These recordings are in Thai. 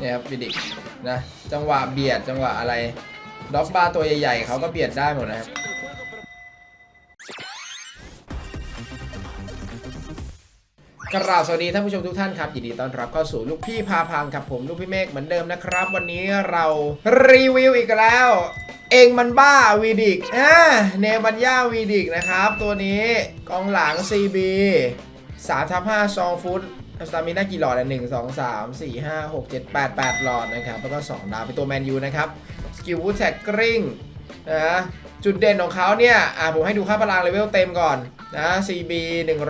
เนี่ยครับวิดิกนะจังหวะเบียดจังหวะอะไรด็อกบาร์ตัวใหญ่ๆเขาก็เบียดได้หมดนะครับกราบสวัสดีท่านผู้ชมทุกท่านครับยินดีต้อนรับเข้าสู่ลูกพี่พาพังครับผมลูกพี่เมฆเหมือนเดิมนะครับ วันนี้เรารีวิวอีกแล้ว เองมันบ้าวีดิกอ่าเนบัญญาวีดิกนะครับ ตัวนี้กองหลัง CB 3ทับ5ซองฟุต สตามิน่ากี่หลอดอะ1 2 3 4 5 6 7 8 8หลอดนะครับ แล้วก็2ดาวเป็นตัวแมนยูนะครับ สกิลวูดแท็กกริงนะจุดเด่นของเขาเนี่ย อะผมให้ดูค่าพลังเลเวลเต็มก่อนนะ CB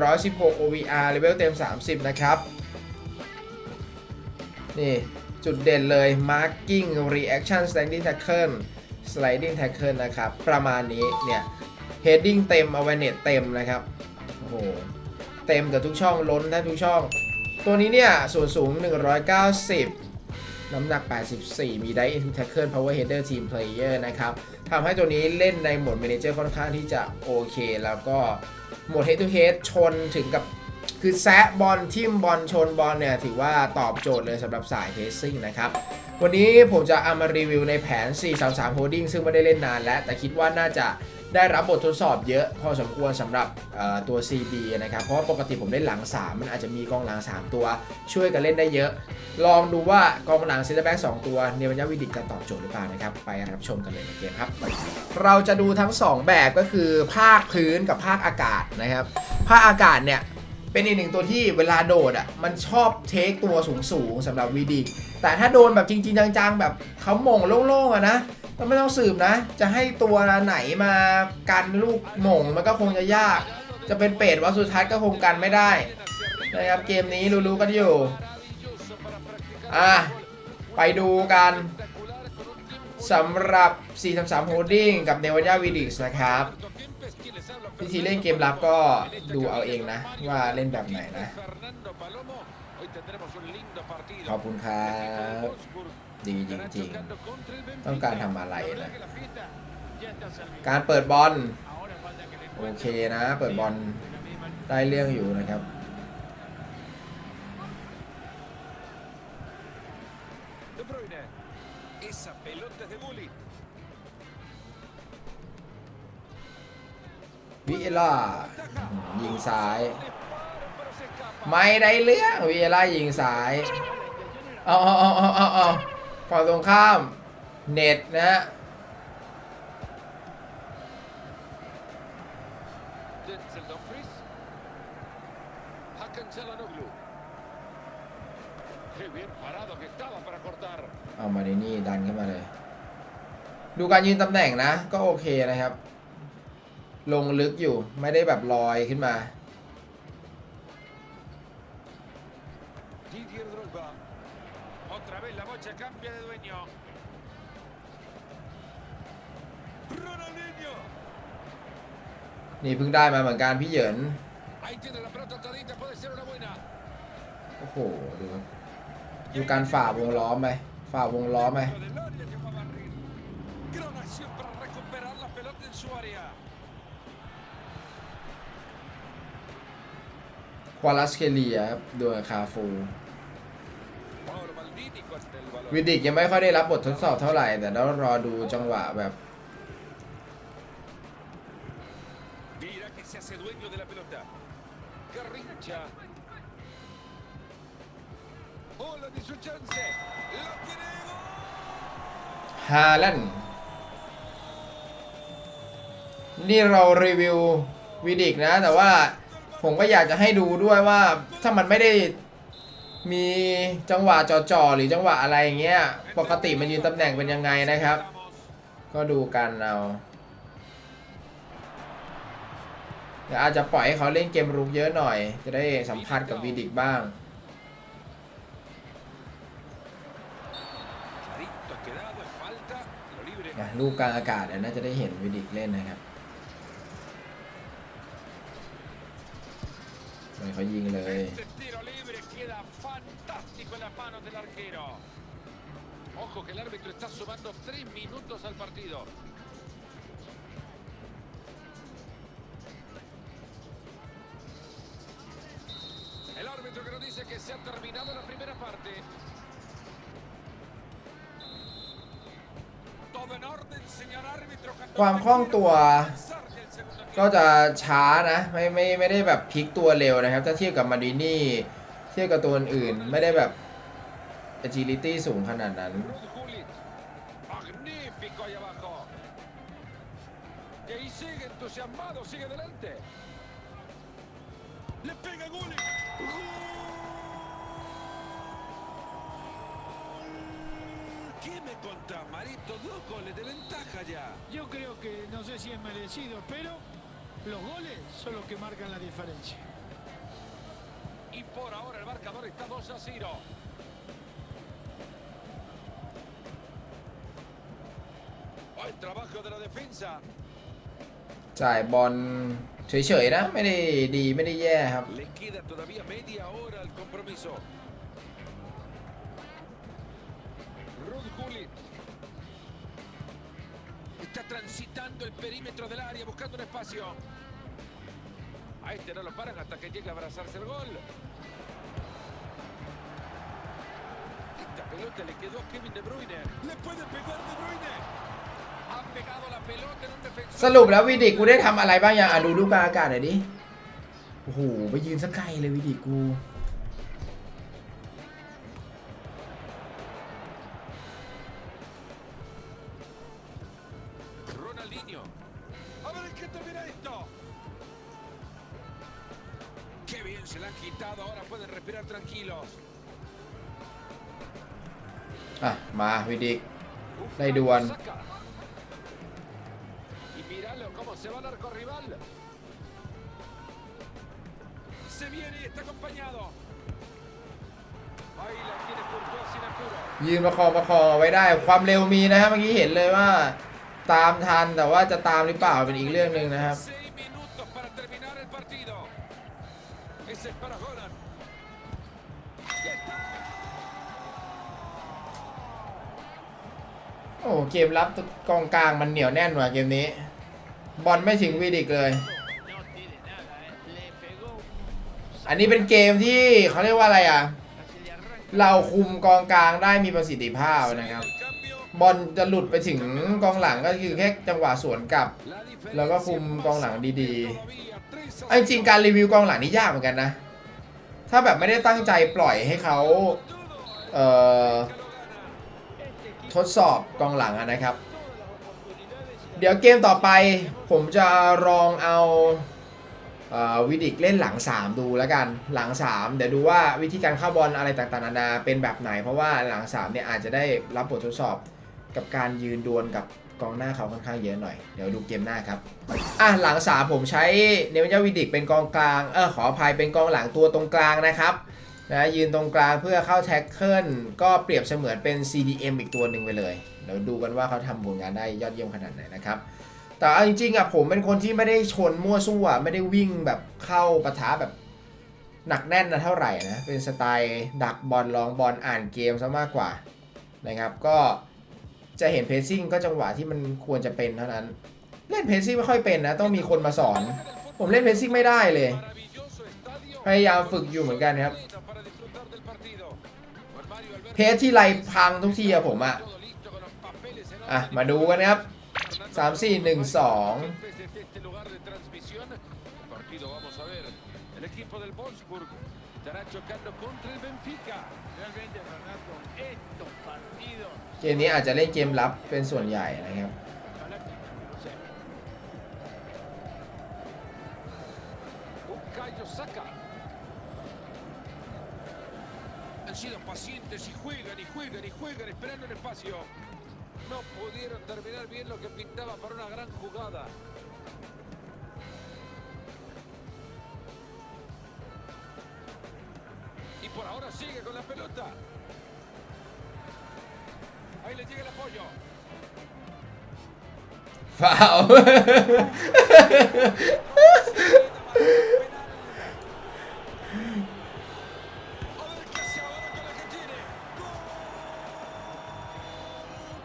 116 OVR เลเวลเต็ม 30 นะครับ นี่ จุดเด่นเลย Marking Reaction Standing Tackle Sliding Tackle นะครับ ประมาณนี้เนี่ย Heading เต็ม Awareness เต็มนะครับ โอ้โห เต็มกับทุกช่องล้นแทบทุกช่อง ตัวนี้เนี่ย ส่วนสูง 190 น้ำหนัก 84 มี Die into Tackle Power Header Team Player นะครับทำให้ตัวนี้เล่นในโหมด Manager ค่อนข้างที่จะโอเค แล้วก็โหมด Head to Head ชนถึงกับคือแซะบอลทิมบอลชนบอลเนี่ย ถือว่าตอบโจทย์เลยสำหรับสายเพสซิ่งนะครับ วันนี้ผมจะเอามารีวิวในแผน 433 Holding ซึ่งไม่ได้เล่นนานแล้ว แต่คิดว่าน่าจะ ได้รับบททดสอบเยอะพอสมควรสำหรับตัว CB นะครับ เพราะว่าปกติผมเล่นหลัง 3 มันอาจจะมีกองหลัง 3 ตัว ช่วยกันเล่นได้เยอะ ลองดูว่ากองหลังซิลแบ็กสตัวเนวัญญาวิดิตจะตอบโจทย์หรือเปล่านะครับ ไปรับชมกันเลยในเกมครับ เราจะดูทั้ง 2 แบบก็คือภาคพื้นกับภาคอากาศนะครับ ภาคอากาศเนี่ย เป็นอีกหนึ่งตัวที่เวลาโดดอะมันชอบเทคตัวสูงๆสำหรับวีดิกแต่ถ้าโดนแบบจริง ๆ จังๆ แบบเขาม่งโล่งๆอะนะก็ไม่ต้องสืบนะ จะให้ตัวไหนมากันลูกหม่งมันก็คงจะยาก จะเป็นเป็ดวัดสุทัศน์ก็คงกันไม่ได้นะครับเกมนี้รู้ๆกันอยู่อะไปดูกันสำหรับ 433 Holding กับ n e v a d a v i d i x นะครับ วิธีเล่นเกมรับก็ดูเอาเองนะ ว่าเล่นแบบไหนนะ ขอบคุณครับ ดีจริงๆ ต้องการทำอะไรนะการเปิดบอล โอเคนะ เปิดบอลได้เรื่องอยู่นะครับ De วิเอล่ายิงซ้าย Pero se escapa. ไม่ได้เรื่องวิเอล่ายิงซ้ายเอาเอาเอาเอาเอาเอาฝั่งตรงข้ามเน็ตนะฮะ Denzel Dumfries. Hakan Çalhanoğlu. Qué bien parado que estaba para cortar. เอามาในนี่ดันขึ้นมาเลย ดูการยืนตำแหน่งนะ ก็โอเคนะครับ ลงลึกอยู่ไม่ได้แบบลอยขึ้นมา Didier Drogba. Otra vez la bocha cambia de dueño. Ronaldinho. นี่เพิ่งได้มาเหมือนกันพี่เหยิน Ahí tiene la pelota atadita, puede ser una buena. โอ้โหดูครับดูการฝ่าวงล้อมไปฝ่าวงล้อมไป Dentro ควาลัสเคเลียครับดูคาฟูวิดิกยังไม่ค่อยได้รับบททดสอบเท่าไหร่ แต่ต้องรอดูจังหวะแบบฮาแลนนี่เรารีวิววิดิกนะ แต่ว่า ผมก็อยากจะให้ดูด้วยว่าถ้ามันไม่ได้มีจังหวะจ่อๆหรือจังหวะอะไรอย่างเงี้ย ปกติมันยืนตำแหน่งเป็นยังไงนะครับ ก็ดูกันเอาเดี๋ยวอาจจะปล่อยให้เขาเล่นเกมรุกเยอะหน่อย จะได้สัมผัสกับวิดิกบ้าง Clarito ha quedado en falta. Lo libre. อะรูปกลางอากาศน่าจะได้เห็นวิดิกเล่นนะครับ นี่เขายิงเลย Ojo que el árbitro está sumando 3 minutos al partido. El árbitro que nos dice que se ha terminado la primera parte. Todo en orden, señor árbitro. ความคล่องตัว ก็จะช้านะ ไม่ไม่ไม่ได้แบบพลิกตัวเร็วนะครับ ถ้าเทียบกับมาดินี่ เทียบกับตัวอื่นไม่ได้แบบ agility สูงขนาดนั้น Le ventaja ya. Yo creo que no sé si es merecido, pero los goles son los que marcan la diferencia. Y por ahora el marcador está 2 a 0. Buen trabajo de la defensa. จ่ายบอลเฉยๆนะ ไม่ได้ดีไม่ได้แย่ครับ Le queda todavía media hora al compromiso. Transitando el perímetro del área buscando un espacio. A este no lo paran hasta que llegue a abrazarse el gol. Esta pelota le quedó a Kevin De Bruyne. Le puede pegar De Bruyne. Ha pegado la pelota en un defensor. สรุปแล้ววิดิกูได้ทำอะไรบ้างยังอะดูลูกกลางอากาศหน่อยดิ โอ้โห ไปยืนสักไกลเลยวิดิกู Ronaldinho. A ver en qué termina esto. Qué bien se la han quitado. Ahora pueden respirar tranquilos. อะ มาวิดิ Un Dai, fallo Duan. saca. Y míralo cómo se va el arco rival. Se viene y está acompañado. Ahí la tiene Courtois sin apuro. ยืนประคองประคองเอาไว้ได้ ความเร็วมีนะครับเมื่อกี้เห็นเลยว่า ตามทันแต่ว่าจะตามหรือเปล่าเป็นอีกเรื่องหนึ่งนะครับ โอ้เกมรับกองกลางมันเหนียวแน่นว่ะเกมนี้ บอลไม่ถึงวิดิกเลย อันนี้เป็นเกมที่เขาเรียกว่าอะไรอะ เราคุมกองกลางได้มีประสิทธิภาพนะครับ บอลจะหลุดไปถึงกองหลังก็คือแค่จังหวะสวนกลับ แล้วก็คุมกองหลังดีๆเอาจริงการรีวิวกองหลังนี่ยากเหมือนกันนะ ถ้าแบบไม่ได้ตั้งใจปล่อยให้เขาเอ่อทดสอบกองหลังนะครับ เดี๋ยวเกมต่อไปผมจะลองเอาเออวิดิกเล่นหลัง 3 ดูแล้วกันหลัง 3 เดี๋ยวดูว่าวิธีการเข้าบอลอะไรต่างๆนานาเป็นแบบไหน เพราะว่าหลัง3เนี่ยอาจจะได้รับบททดสอบ กับการยืนดวลกับกองหน้าเขาค่อนข้างเยอะหน่อย เดี๋ยวดูเกมหน้าครับ อะหลัง3ผมใช้เนวินยาวิดิกเป็นกองกลาง เออขออภัยเป็นกองหลังตัวตรงกลางนะครับนะยืนตรงกลางเพื่อเข้าแท็กเกิลก็เปรียบเสมือนเป็น CDM อีกตัวหนึ่งไปเลย เดี๋ยวดูกันว่าเขาทำผลงานได้ยอดเยี่ยมขนาดไหนนะครับ แต่จริงๆอะผมเป็นคนที่ไม่ได้ชนมั่วซั่วไม่ได้วิ่งแบบเข้าปะทะแบบหนักแน่นนะเท่าไหร่นะ เป็นสไตล์ดักบอลลองบอลอ่านเกมซะมากกว่านะครับก็ จะเห็นเพซซิ่งก็จังหวะที่มันควรจะเป็นเท่านั้น เล่นเพซซิ่งไม่ค่อยเป็นนะ ต้องมีคนมาสอน ผมเล่นเพซซิ่งไม่ได้เลย พยายามฝึกอยู่เหมือนกันครับ เพซที่ไรพังทุกทีอะผมอะอะ มาดูกันครับ 3 4 1 2 estará chocando contra el Benfica. Realmente, Fernando, estos partidos. เกมนี้อาจจะเล่นเกมรับเป็นส่วนใหญ่นะครับ Ojalá que no sé. Bukayo Saka. Han sido pacientes y juegan y juegan y juegan esperando el espacio. No pudieron terminar bien lo que pintaba para una gran jugada. Ahora sigue con la pelota. Ahí le llega el apoyo. ฟาว A ver qué hace ahora con la que tiene. ¡Gol!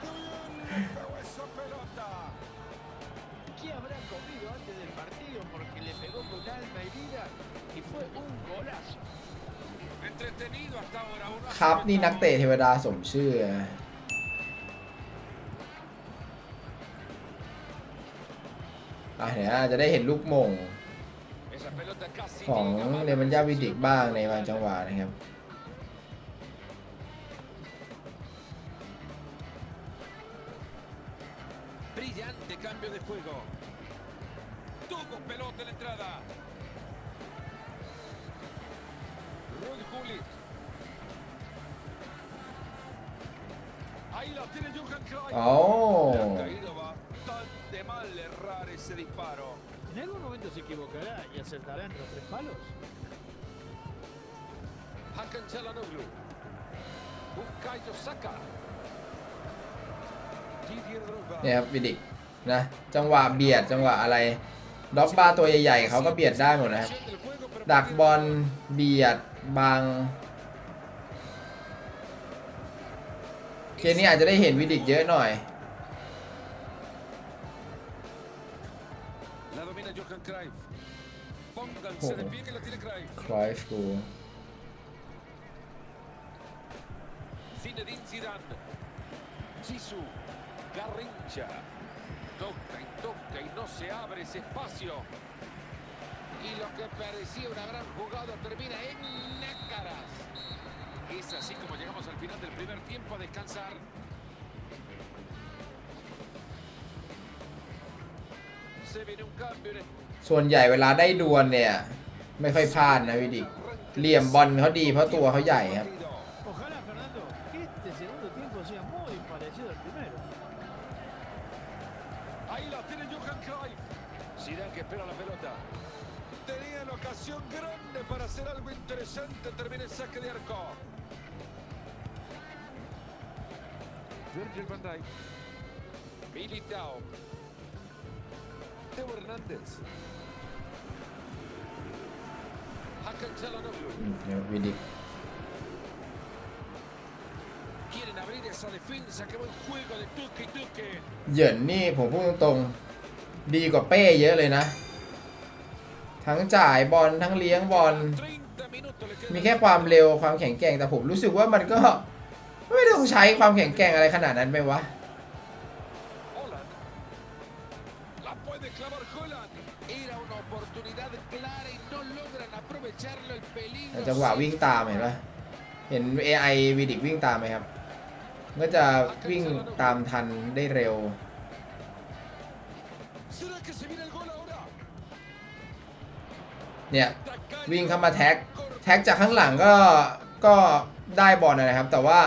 ¡Qué bien! ¡Pero esa pelota! ¿Qué habrá comido antes del partido? Porque le pegó con alma y vida y fue un golazo. ครับนี่นักเตะเทวดาสมชื่อ อะเดี๋ยวจะได้เห็นลูกมง ของเนมันยาวิดิกบ้างในบางจังหวะนะครับ Brillante cambio de juego. Tuvo pelota en la entrada. Rod Gullit. Ahí la tiene Johan Cruyff. อ๋อ Le ha caído bastante mal errar ese disparo. En algún momento se equivocará y acertará entre los tres palos. Hakan Çalhanoğlu. Bukayo Saka. Didier Drogba. เนี่ยครับวิดิกนะจังหวะเบียดจังหวะอะไรด็อกบาตัวใหญ่ๆเขาก็เบียดได้หมดนะครับ Del juego, pero ดัก perdiendo บอลเบียด บังเกมนี้อาจจะได้เห็นวิดิกเยอะหน่อย La domina Johan Cruyff. Pónganse de pie que la tiene Cruyff. คลอยฟู Zinedine y lo que parecía una gran jugada termina en nácaras. Es así como llegamos al final del primer tiempo a descansar. Se viene un cambio en ส่วนใหญ่เวลาได้ดวลเนี่ย ไม่ค่อยพลาดนะวิดิกเหลี่ยมบอลเขาดีเพราะตัวเขาใหญ่ครับ grande para hacer algo interesante. Termina el saque de arco. Virgil van Dijk. Militao. Teo Hernández. Hakan Çalhanoğlu. อืมเนี่ยวิดิก Quieren abrir esa defensa. Qué buen juego de Tuque y Tuque. เหยินนี่ผมพูดตรงๆ ดีกว่าเป้เยอะเลยนะ ทั้งจ่ายบอลทั้งเลี้ยงบอล30 minutos le quedan. มีแค่ความเร็วความแข็งแกร่งแต่ผมรู้สึกว่ามันก็ ไม่ได้ต้องใช้ความแข็งแกร่งอะไรขนาดนั้นไปวะ Holland. La puede clavar Holland. Era una oportunidad clara y no logran aprovecharlo el แต่ peligro. จังหวะวิ่งตามเห็นปะเห็น AI วิดิกวิ่งตามไหมครับ ก็จะวิ่งตามทันได้เร็ว เนี่ยวิ่งเข้ามาแท็กแท็กจากข้างหลังก็ก็ได้บอลนะครับ แต่ว่า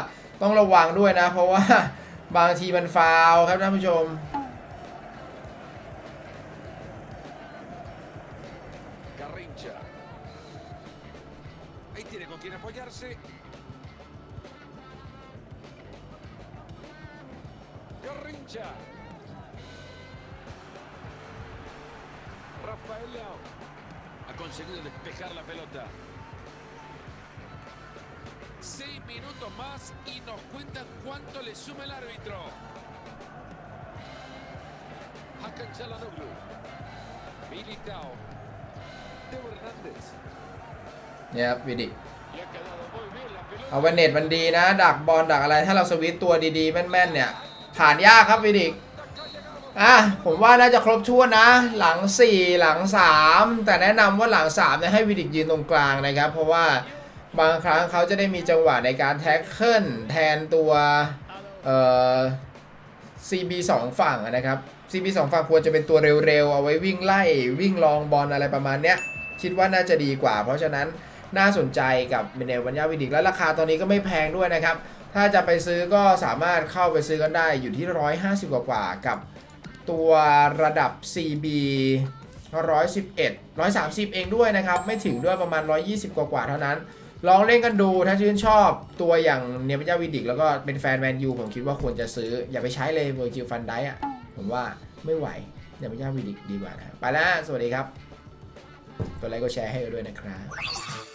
ต้องระวังด้วยนะ เพราะว่าบางทีมันฟาวครับท่านผู้ชม Garrincha. Rafael Leao. Ha conseguido despejar la pelota. Seis minutos más y nos cuentan cuánto le suma el árbitro. Hakan Çalhanoğlu. Militao. Teo Hernández. เนี่ยครับวิดิก Le ha quedado muy bien la pelota. เอาเวนเน็ตมันดีนะ ดักบอลดักอะไร ถ้าเราสวิตช์ตัวดีๆ แม่นๆ เนี่ย ผ่านยากครับวิดิก Acá llegamos. อะผมว่าน่าจะครบถ้วนนะ หลัง 4 หลัง 3 แต่แนะนำว่าหลัง3เนี่ยให้วิดิกยืนตรงกลางนะครับ เพราะว่าบางครั้งเขาจะได้มีจังหวะในการแท็กเกิลแทนตัวเอ่อ CB 2ฝั่งนะครับ CB 2ฝั่งควรจะเป็นตัวเร็วๆ เอาไว้วิ่งไล่วิ่งลองบอลอะไรประมาณเนี้ย คิดว่าน่าจะดีกว่า เพราะฉะนั้นน่าสนใจกับเมเนลวัญญาวิดิกและราคาตอนนี้ก็ไม่แพงด้วยนะครับ ถ้าจะไปซื้อก็สามารถเข้าไปซื้อกันได้อยู่ที่ 150 กว่ากับ ตัวระดับ CB 111 130 เองด้วยนะครับ ไม่ถึงด้วยประมาณ 120 กว่าๆเท่านั้น ลองเล่นกันดูถ้าชื่นชอบตัวอย่างเนปัญญาวิดิกแล้วก็เป็นแฟนแมนยูผมคิดว่าควรจะซื้อ อย่าไปใช้เลยเวอร์จิลฟันไดอะผมว่าไม่ไหวเนปัญญาวิดิกดีกว่านะไปแล้วสวัสดีครับกดไลค์กดแชร์ให้ด้วยนะครับ